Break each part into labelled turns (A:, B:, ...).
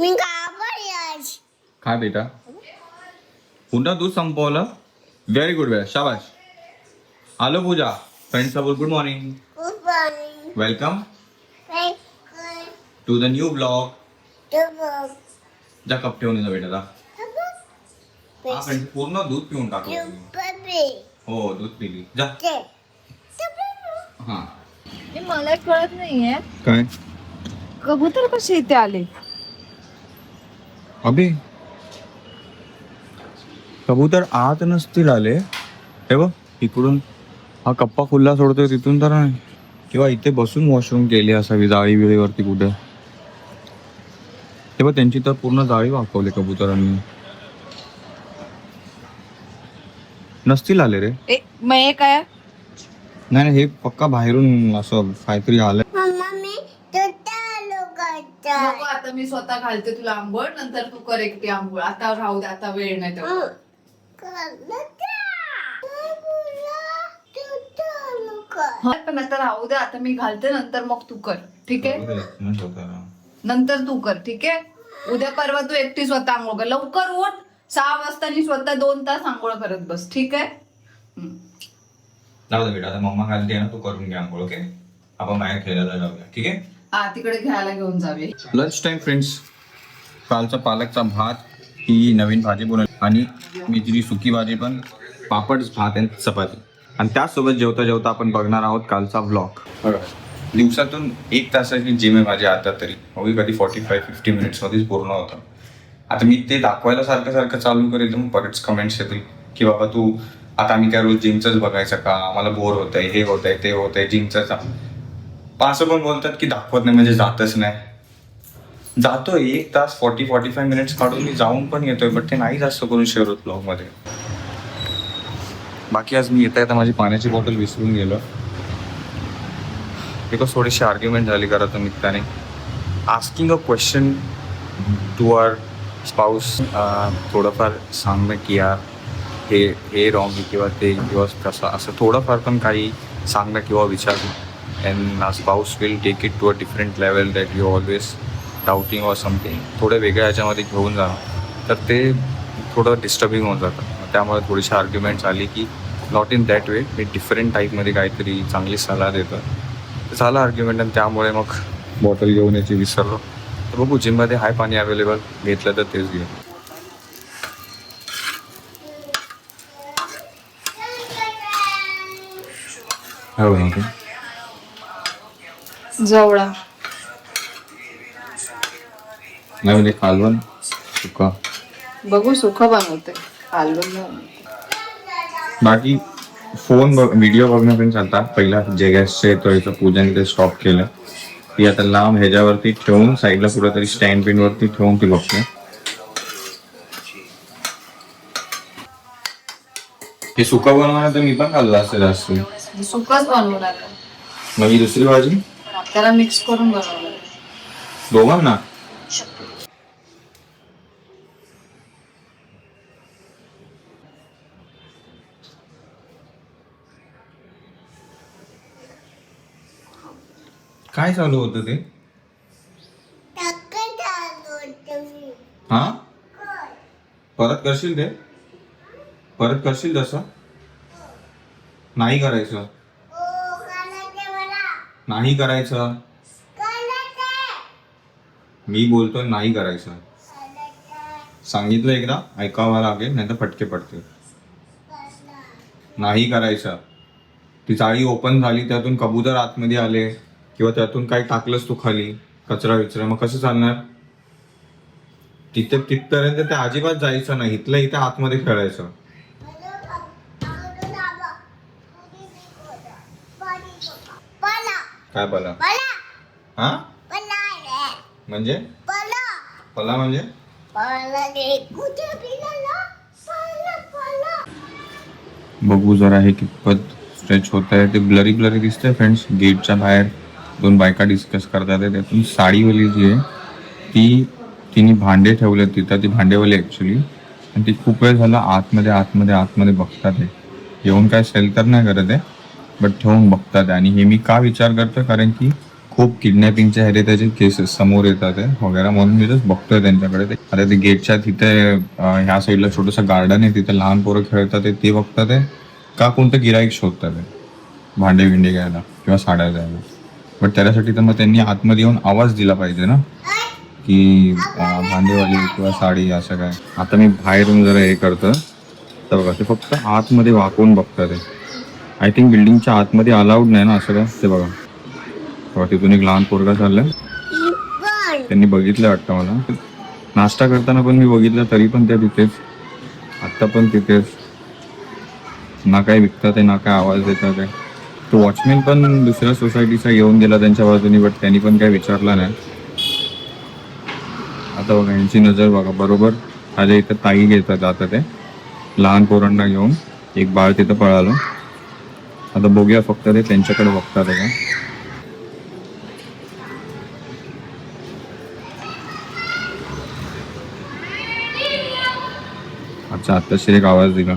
A: मी
B: काय बेटा पुन्हा दूध संपवलं व्हेरी गुड वेळ शाबाश हॅलो पूजा फ्रेंड्स बोल गुड मॉर्निंग
A: खूप पाणी
B: welcome to the new blog
A: तो
B: जा कप ठेवून येतो बेटा जा
A: तो
B: हा फ्रेंड्स पूर्ण दूध पिऊन टाकलं तुम्ही. हो दूध पिली जा
A: ते तो
B: हा
C: मला कळत नाहीये
B: काय
C: कबूतर कसे इथे आले
B: अबे कबूतर आत नसतील आले. हे बघ इकडून हा कप्पा खुल्ला सोडतोय तिथून तर नाही. किंवा इथे बसून वॉशरूम केली असावी जाळी बिळीवरती कुठे? हे बघ त्यांची तर पूर्ण जाळी वाकवली कबुतरांनी. नसतील आले रे.
C: ए मग हे काय?
B: नाही नाही हे पक्का बाहेरून असं काहीतरी आलं
A: मम्मा मी
C: नको आता मी स्वतः घालते तुला आंघोळ नंतर तू कर एकटी आंघोळ. आता राहू दे आता वेळ नाही तेवढा. हा, पण आता राहू दे आता मी घालते नंतर मग तू कर. ठीक आहे? नंतर तू कर ठीक आहे? उद्या परवा तू एकटी स्वतः आंघोळ कर. लवकर उठ. सहा वाजता आणि स्वतः दोन तास आंघोळ करत बस ठीक आहे? हम्म.
B: जाऊ दे बेटा आता मम्मा घालते ना तू करून घ्या आंघोळ ओके? आपण बाहेर खेळायला जाऊया ठीक आहे?
C: हा तिकडे घ्यायला घेऊन जावे.
B: लंच टाइम फ्रेंड्स कालचा पालकचा भात ही नवीन भाजी बनवली आणि मेथीची सुकी भाजी पण पापड भात आणि चपाती. आणि त्याचसोबत जेवता जेवता आपण बघणार आहोत कालचा ब्लॉग बघा दिवसातून एक तासाची जिम आहे माझी आता तरी. अगदी कधी फॉर्टी फाय फिफ्टी मिनिट्समध्येच पूर्ण होतं. आता मी ते दाखवायला सारखं सारखं चालू करेल तर मग परत कमेंट्स येतील. की बाबा तू आता आम्ही काय रोज जिमचंच बघायचं का? आम्हाला बोर होत आहे हे होत आहे ते होत आहे जिमचंच असं पण बोलतात की दाखवत नाही म्हणजे जातच नाही. जातोय एक तास फॉर्टी फॉर्टी फाय मिनिट्स काढून मी जाऊन पण येतोय बट ते नाही जास्त करून शेअर होत ब्लॉगमध्ये बाकी आज मी येता येता माझी पाण्याची बॉटल विसरून गेलो. बिकॉज थोडीशी आर्ग्युमेंट झाली करा तर त्याने asking a question to our spouse थोडंफार सांगणं की यार हे हे रॉंग किंवा ते किंवा कसं असं थोडंफार पण काही सांगणं किंवा विचारणं. And a spouse will take it to a different level that you always doubting or something थोडं वेगळ्या ह्याच्यामध्ये घेऊन जाणं. तर ते थोडं डिस्टर्बिंग होऊन जातं. त्यामुळे थोडीशी आर्ग्युमेंट्स आली की नॉट इन दॅट वे मी डिफरंट टाईपमध्ये काहीतरी चांगली सलाह देतं. झालं आर्ग्युमेंट आणि त्यामुळे मग बॉटल घेऊन याची विसरलो. तर बघू जिममध्ये आहे पाणी अवेलेबल घेतलं तर तेच घेऊ. हो. हो.
C: जवळा.
B: नाही म्हणजे कालवण सुका.
C: बघू सुख बनवते नाही.
B: बाकी फोन व्हिडिओ बघणं पण चालतात पहिला जे गॅसचं येतो याचं पूजन ते स्टॉप केलं ती आता लांब ह्याच्यावरती ठेवून साईडला कुठेतरी स्टँड पिन वरती ठेवून ती बघते हे सुका बनवणार तर मी पण खाल्लं असतं जास्त
C: मी सुकच बनवणार.
B: मग ही दुसरी भाजी?
C: त्याला मिक्स करून आहे.
B: दोघांना? काय चालू होतं ते? हा? परत करशील ते? परत करशील तसं? नाही करायचं. नाही करायचं. मी बोलतोय नाही करायचं. सांगितलं एकदा ऐकावं लागेल नाही तर फटके पडते नाही करायचं. ती जाळी ओपन झाली त्यातून कबूतर आतमध्ये आले किंवा त्यातून काही टाकलंस तू खाली कचरा विचरा. मग कसं चालणार? तिथे तिथपर्यंत ते अजिबात जायचं नाही. इथल्या इथे आतमध्ये खेळायचं. काय बला हा? म्हणजे? पला. म्हणजे? बघू जरा हे कितपत स्ट्रेच होत आहे. ते ब्लरी ब्लरी दिसतंय फ्रेंड्स गेटच्या बाहेर दोन बायका डिस्कस करतात. त्यातून साडीवाली जी आहे ती तिने भांडे ठेवले तिथं ती भांडेवाली ॲक्च्युली आणि ती खूप वेळ झाला आतमध्ये आतमध्ये आतमध्ये बघतात आहे. येऊन काय सेल तर नाही करत आहे. बट ठेवून बघतात आणि हे मी का विचार करतो कारण की खूप किडनॅपिंगच्या ह्याचे त्याचे केसेस समोर येतात वगैरे म्हणून मी जस्ट बघतोय त्यांच्याकडे. ते आता ते गेटच्या तिथे ह्या साईडला छोटंसं गार्डन आहे तिथे लहान पोरं खेळतात ते बघतात का कोणतं गिराईक शोधतात भांडे विंडे घ्यायला किंवा साड्या द्यायला बट त्याच्यासाठी तर मग त्यांनी आतमध्ये येऊन आवाज दिला पाहिजे ना? की भांडेवाली किंवा साडी असं काय. आता मी बाहेरून जरा हे करतं तर बघा ते फक्त आतमध्ये वाकवून बघतात आहे आय थिंक बिल्डिंगच्या आतमध्ये अलाउड नाही ना असं काय? ते बघा. बघा तिथून एक लहान पोरगा चाललाय. त्यांनी बघितलं वाटतं मला. नाश्ता करताना पण मी बघितलं तरी पण ते तिथेच. आत्ता पण तिथेच. ना काय विकतात आहे ना काय आवाज देतात आहे. तो वॉचमॅन पण दुसऱ्या सोसायटीचा येऊन गेला त्यांच्या बाजूने बट त्यांनी पण काय विचारलं नाही. आता बघा यांची नजर बघा. बरोबर माझ्या इथं ताई घेतात जातात ते. लहान पोरांना घेऊन. एक बाळ तिथं पळालं. आता बघूया फक्त ते त्यांच्याकडे बघतात का अच्छा आत्ताशी एक आवाज दिला.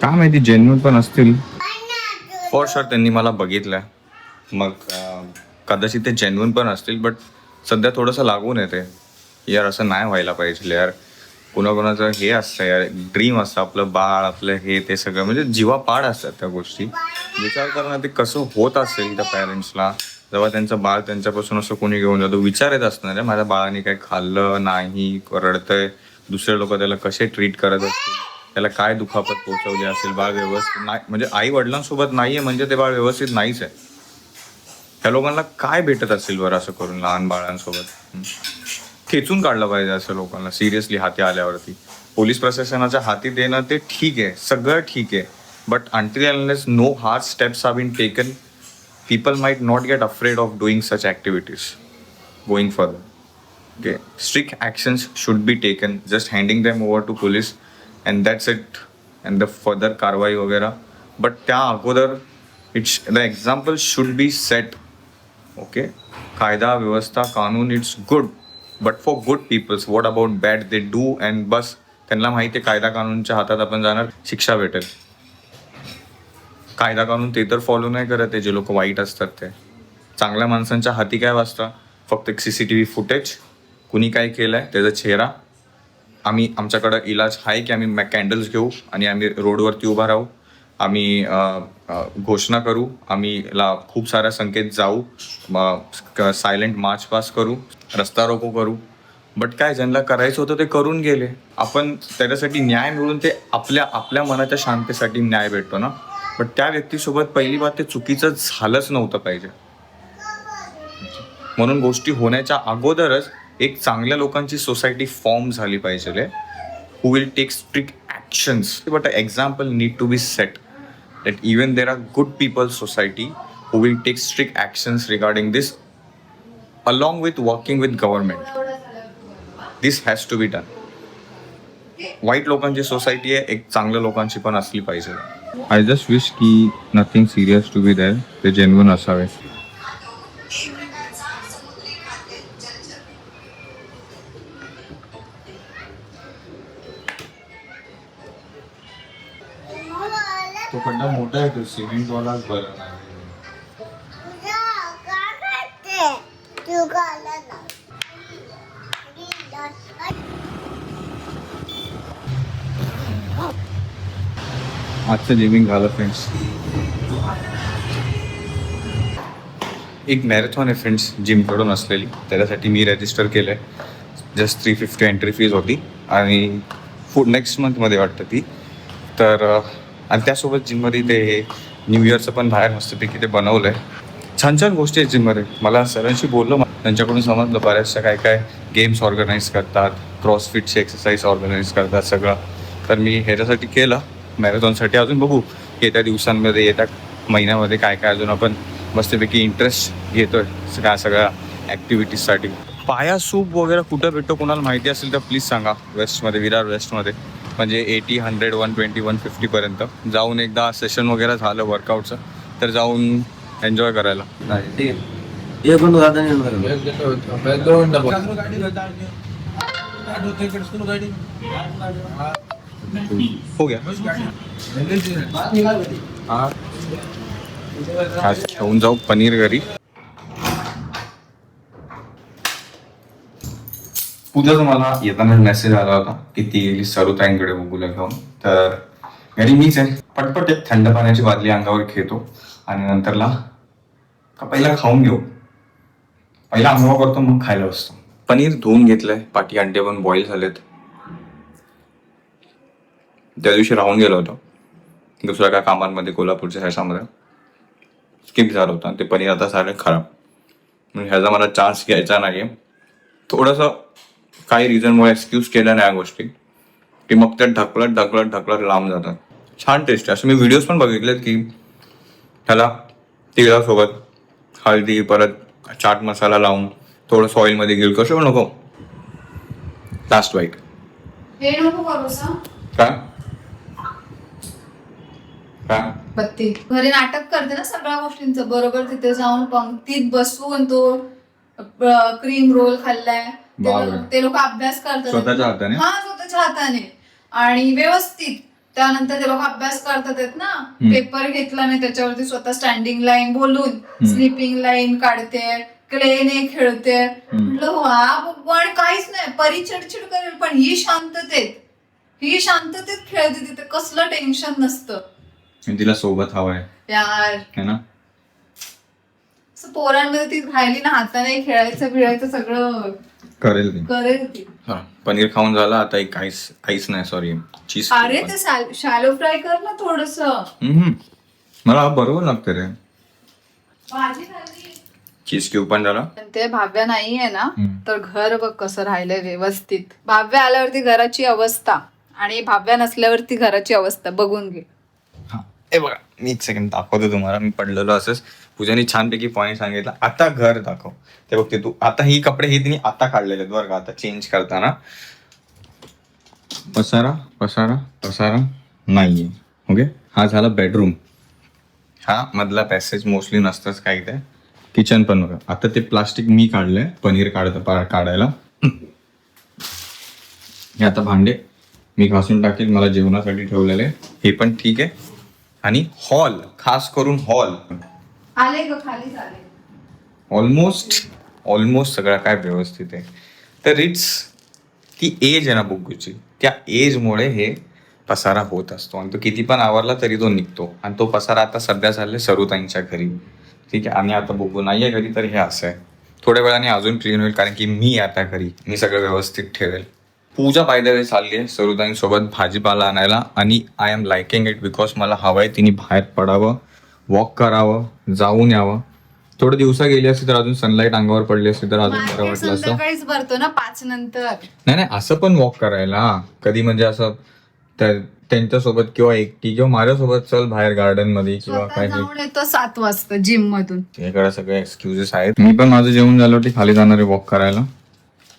B: काय माहिती जेन्युन पण असतील. फॉर शुअर त्यांनी मला बघितलंय. मग कदाचित ते जेन्युन पण असतील बट सध्या थोडंसं लागून येते यार असं नाही व्हायला पाहिजे यार. कुणाकुणाचं हे असतं यार ड्रीम असतं आपलं बाळ आपलं हे ते सगळं. म्हणजे जीवापाड असतात त्या गोष्टी. विचार करणं ते कसं होत असेल त्या पॅरेंट्सला जेव्हा त्यांचं बाळ त्यांच्यापासून असं कोणी घेऊन जातो विचार येत असणार आहे माझ्या बाळाने काही खाल्लं नाही रडतंय दुसरे लोक त्याला कसे ट्रीट करत असतील? त्याला काय दुखापत पोहोचवली असेल? बाळ व्यवस्थित नाही. म्हणजे आई वडिलांसोबत नाहीये म्हणजे ते बाळ व्यवस्थित नाहीच आहे. त्या लोकांना काय भेटत असेल बरं असं करून लहान बाळांसोबत? खेचून काढलं पाहिजे असं लोकांना सिरियसली हाती आल्यावरती. पोलीस प्रशासनाच्या हाती देणं ते ठीक आहे सगळं ठीक आहे. But until no hard steps has been taken people might not get afraid of doing such activities going for okay strict actions should be taken just handing them over to police and that's it and the further कारवाई वगैरे. But त्या अगोदर it's the example should be set okay कायदा व्यवस्था कानून it's good but for good peoples what about bad they do and बस त्यांना माहिती आहे कायदा कानूनच्या हातात आपण जाणार शिक्षा भेटेल. कायदा कानून ते तर फॉलो नाही करत आहे जे लोक वाईट असतात ते. चांगल्या माणसांच्या हाती काय वाजता फक्त एक C C T V footage कुणी काय केलं आहे त्याचा चेहरा. आम्ही आमच्याकडं इलाज आहे की आम्ही कॅन्डल्स घेऊ आणि आम्ही रोडवरती उभा राहू. आम्ही घोषणा करू. आम्ही ला खूप साऱ्या संकेत जाऊ. सायलेंट मार्च पास करू. रस्ता रोको करू. बट काय ज्यांना करायचं होतं ते करून गेले. आपण त्याच्यासाठी न्याय मिळून ते आपल्या आपल्या मनाच्या शांतीसाठी न्याय भेटतो ना. बट त्या व्यक्तीसोबत पहिली बात ते चुकीचं झालंच नव्हतं पाहिजे. म्हणून गोष्टी होण्याच्या अगोदरच एक चांगल्या लोकांची सोसायटी फॉर्म झाली पाहिजे. Who will take strict actions but example need to be set that even there are good people society who will take strict actions regarding this along with working with government this has to be done वाईट लोकांची society आहे एक चांगल्या लोकांची पण असली पाहिजे. I just wish की nothing serious to be there ते जेन्युन असावे. खड्डा मोठा आहे तो सिमेंट वालाच बरा आजचं लिव्हिंग झालं फ्रेंड्स एक मॅरेथॉन आहे फ्रेंड्स जिमकडून असलेली. त्याच्यासाठी मी रजिस्टर केलं आहे just three fifty entry fees होती. आणि फूड नेक्स्ट मंथमध्ये वाटतं ती. तर आणि त्यासोबत जिममध्ये ते न्यू इयरचं पण बाहेर मस्तपैकी ते बनवलं आहे छान छान गोष्टी आहेत जिममध्ये मला सरांशी बोललो त्यांच्याकडून समजलं बऱ्याचशा काय काय गेम्स ऑर्गनाईज करतात क्रॉसफिटचे एक्सरसाइज ऑर्गनाईज करतात सगळं. तर मी ह्याच्यासाठी केलं. मॅरेथॉनसाठी अजून बघू येत्या दिवसांमध्ये येत्या महिन्यामध्ये काय काय अजून आपण मस्तपैकी इंटरेस्ट घेतोय सगळ्या सगळ्या ॲक्टिव्हिटीजसाठी पाया सूप वगैरे कुठं भेटतो कोणाला माहिती असेल तर प्लीज सांगा. वेस्टमध्ये विरार वेस्टमध्ये म्हणजे eighty hundred one twenty one फिफ्टीपर्यंत जाऊन एकदा सेशन वगैरे झालं वर्कआउटचं तर जाऊन एन्जॉय करायला.
D: एक बंद होता नाही बरं.
B: हो गया. आज जाऊ पनीर घरी. उद्याच मला येताना मेसेज आला होता की ती गेली सरुताईंकडे बघूला घेऊन. तर घरी मीच आहे. पटपट एक थंड पाण्याची बादली अंगावर खेळतो आणि नंतरला का पहिला खाऊन घेऊ. पहिला आंघोळ करतो मग खायला बसतो. पनीर धुवून घेतलंय. पाठी अंडे पण बॉईल झालेत. त्या दिवशी राहून गेलो होतो. दुसऱ्या काय कामांमध्ये कोल्हापूरच्या ह्याच्यामध्ये. स्किप झालं होतं ते पनीर आता सारे खराब. म्हणजे ह्याचा मला चान्स घ्यायचा नाही थोडंसं काही रिझनमुळे एक्सक्यूज केल्या नाही या गोष्टी. की मग त्या ढकलत ढकलत ढकलत लांब जातात. छान टेस्ट आहे. असं मी व्हिडिओज पण बघितलेत की त्याला तिळासोबत हळदी परत चाट मसाला लावून थोडं ऑइलमध्ये घेईल कसं नको? लास्ट वाईट. काय काय
C: बत्ती. घरी नाटक करते ना सगळ्या गोष्टींचं. बरोबर तिथे जाऊन पंक्तीत बसून तो क्रीम रोल खाल्लाय. ते
B: बापरे.
C: लोक- ते लोक अभ्यास करतात.
B: स्वतःच्या हाताने?
C: हा स्वतःच्या हाताने. आणि व्यवस्थित. त्यानंतर ते लोक अभ्यास करतात आहेत ना. पेपर घेतला नाही त्याच्यावरती स्वतः स्टँडिंग लाईन बोलून स्लिपिंग लाईन काढते क्लेने खेळते. म्हटलं वा काहीच नाही. परी चिडचिड करेल पण ही शांततेत. ही शांततेत खेळते तिथे. कसलं टेन्शन नसतं.
B: आणि तिला सोबत हवाय.
C: यार.
B: है ना?
C: असं पोरांमध्ये ती राहिली ना हाताने खेळायचं बिळायचं सगळं.
B: करेल ती
C: करेल ती
B: हा पनीर खाऊन झालं आता एक आईस आईस नाही सॉरी चीज
C: अरे ते शॅलो फ्राय कर ना थोडस.
B: मला हा बरोबर लागतं रे.
C: भाजी झाली.
B: चीज क्यूब पण झाला.
C: पण ते भाव्या नाहीये ना. तर घर बघ कसं राहिलंय व्यवस्थित. भाव्या आल्यावरती घराची अवस्था आणि भाव्या नसल्यावरती घराची अवस्था बघून घे.
B: हा. ए बघा मी एक सेकंड दाखवतो तुम्हाला. मी पडलेलो असंच. पूजाने छानपैकी पॉईंट सांगितला. आता घर दाखव. ते बघते तू आता ही कपडे हे तिने आता काढलेले आहेत बरं का आता चेंज करताना. पसारा पसारा पसारा नाहीये. ओके हा झाला बेडरूम हा मधला पॅसेज मोस्टली नसतंच काही ते. किचन पण बघा. आता ते प्लास्टिक मी काढलंय पनीर काढत काढायला. हे आता भांडे मी घासून टाकेल मला जेवणासाठी ठेवलेले. हे पण ठीक आहे. आणि हॉल खास करून हॉल
C: आले ग खाली आले.
B: ऑलमोस्ट ऑलमोस्ट सगळं काय व्यवस्थित आहे. तर इट्स ती एज आहे ना बुग्गूची. त्या एजमुळे हे पसारा होत असतो. आणि तो किती पण आवरला तरी तो निघतो. आणि तो पसारा आता सध्या चालले सरुताईंच्या घरी. ठीक आहे? आणि आता बुग्गू नाही आहे घरी तर हे असं आहे. थोड्या वेळाने अजून क्लीन होईल कारण की मी आता घरी. मी सगळं व्यवस्थित ठेवेल. पूजा पायदळे चालली आहे सरुताईंसोबत भाजीपाला आणायला. आणि I am liking it because मला हवं आहे तिने बाहेर पडावं. वॉक करावं जाऊन यावं. थोडं दिवसा गेली असती तर अजून सनलाईट अंगावर पडली असती तर अजून बरं वाटलं असतं.
C: संध्याकाळीच भरतो ना पाच नंतर.
B: नाही नाही असं पण वॉक करायला. कधी म्हणजे असं त्या- त्यांच्यासोबत किंवा एकटी किंवा माझ्यासोबत चल बाहेर गार्डनमध्ये किंवा
C: स्वतः
B: काय
C: जाऊन येतो सात वाजता जिम मधून
B: त्याकडे सगळे एक्सक्युजेस आहेत. मी पण माझं जेवण झालं होती खाली जाणार आहे वॉक करायला.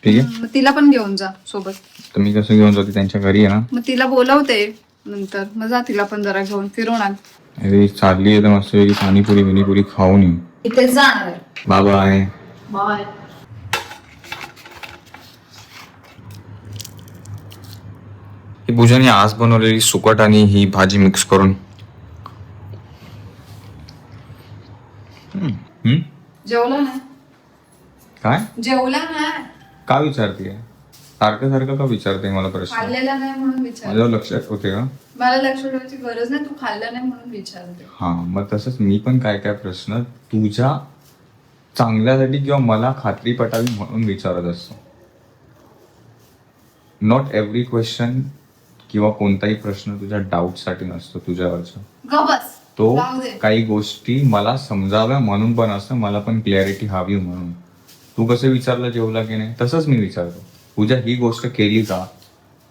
B: ठीक आहे?
C: मग तिला पण घेऊन जा सोबत.
B: तर मी कसं घेऊन जाते त्यांच्या घरी आहे ना?
C: मग तिला बोलवते नंतर. मग जा तिला पण जरा घेऊन फिरून आण.
B: अरे चालली आहे तर मस्त वेगळी पाणीपुरी बिनीपुरी खाऊन येऊ.
C: इथे जाणार
B: बाबा आहे
C: बाय.
B: ही पूजाने आज बनवलेली सुकट आणि ही भाजी मिक्स करून. हम्म. हम्म?
C: जेवला नाही
B: काय?
C: जेवला नाही
B: का विचारते सारखं सारखं का विचारते मला प्रश्न?
C: खाल्लेला नाही म्हणून विचार
B: माझ्या लक्षात होते का?
C: मला लक्ष ठेवायची गरज नाही तू खाल्ला नाही म्हणून विचारते.
B: हा मग तसंच मी पण काय काय प्रश्न तुझ्या चांगल्यासाठी किंवा मला खात्री पटावी म्हणून विचारत असतो. नॉट एव्हरी क्वेश्चन किंवा कोणताही प्रश्न तुझ्या डाऊटसाठी नसतो तुझ्यावरचा. तो
C: राहू दे.
B: काही गोष्टी मला समजाव्या म्हणून पण असतं मला पण क्लॅरिटी हवी म्हणून. तू कसं विचारलं जेवला की नाही? तसंच मी विचारतो. पूजा ही गोष्ट केली का?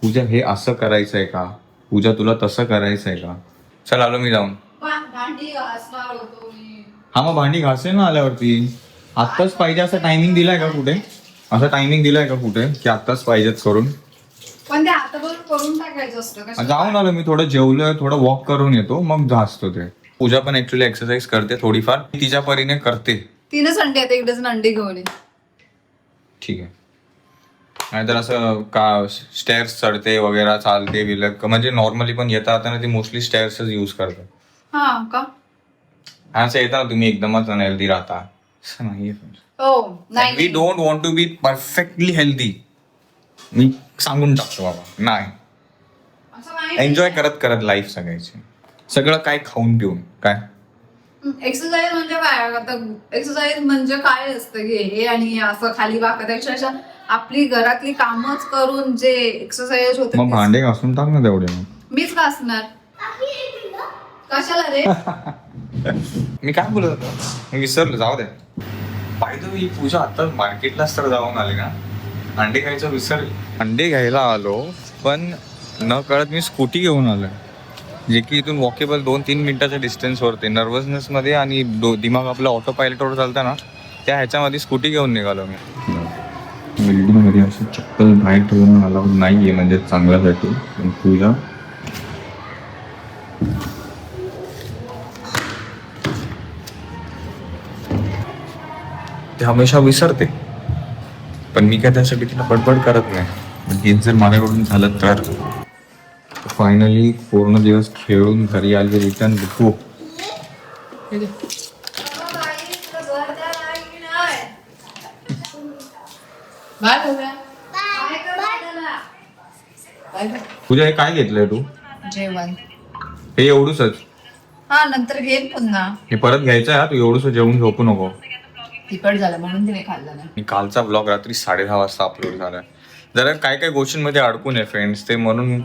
B: पूजा हे असं करायचंय का? पूजा तुला तसं करायचंय का? चल आलो मी जाऊन. हा मग भांडी घासेल ना आल्यावरती. आत्ताच पाहिजे असं टायमिंग दिलाय का कुठे? असं टायमिंग दिलाय का कुठे? की आत्ताच पाहिजेत करून? जाऊन आलो मी थोडं जेवलोय थोडं वॉक करून येतो मग घासतो ते. पूजा पण ऍक्च्युली एक्सरसाइज करते थोडीफार. तिच्या परीने करते.
C: तिने संडे आता एक डझन अंडी घेऊन
B: ठीक आहे. नाहीतर असं का स्टेअर्स चढते वगैरे चालते विलक म्हणजे नॉर्मली पण येता येताना ती मोस्टली स्टेअर्सच यूज करतात.
C: हा का?
B: असं येतं ना तुम्ही एकदमच अनहेल्दी राहता. असं नाहीये
C: हो
B: वी
C: नाही.
B: Don't want to be perfectly healthy मी सांगून टाकतो बाबा नाही.
C: असं नाही
B: एन्जॉय करत करत लाईफ सगळ्याची सगळं काय खाऊन पिऊन काय?
C: एक्सरसाइज म्हणजे काय? आता एक्सरसाइज म्हणजे काय असतं हे? हे आणि हे असं खाली वाकत आपली घरातली कामच करून जे एक्सरसाइज होते
B: मग भांडे घासून टाक ना तेवढे मग.
C: मीच का असणार कशाला रे?
B: मी काय बोलत होतो? मी विसरलो जाऊ दे. पाहिजे पूजा आता मार्केटलाच तर जाऊन आली ना? अंडे खायचं विसर अंडे घ्यायला आलो पण न कळत मी स्कूटी घेऊन आलोय. जे की इथून वॉकेबल दोन तीन मिनिटाच्या डिस्टन्सवरती नर्वसनेस मध्ये आणि डो दिमाग आपला ऑटो पायलटवर चालतं ना त्या ह्याच्यामध्ये स्कूटी घेऊन निघालो मी. मध्ये असं चप्पल बाहेर ठेवून अलाउड नाहीये म्हणजे चांगल्यासाठी. पण पूजा ते हमेशा विसरते. पण मी काय त्यासाठी तिला बडबड करत नाही. पण हेच जर माझ्याकडून झालं तर. फायनली पूर्ण दिवस खेळून घरी आले रिटर्न खूप
C: बाय. बाय.
B: तुझ्या हे काय घेतलंय तू?
C: जेवण.
B: हे एवढूसच.
C: हा नंतर घेईन पुन्हा.
B: हे परत घ्यायचं आहे हा, तू एवढूस जेवून झोपू नको.
C: तिकट झालं म्हणून तिने खाल्लं नाही.
B: कालचा ब्लॉग रात्री साडे दहा वाजता अपलोड झाला जरा काय काय गोष्टींमध्ये अडकून आहे फ्रेंड्स ते म्हणून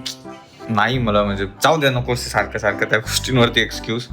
B: नाही मला म्हणजे जाऊ द्या नको सारखं सारखं त्या गोष्टींवरती एक्सक्यूज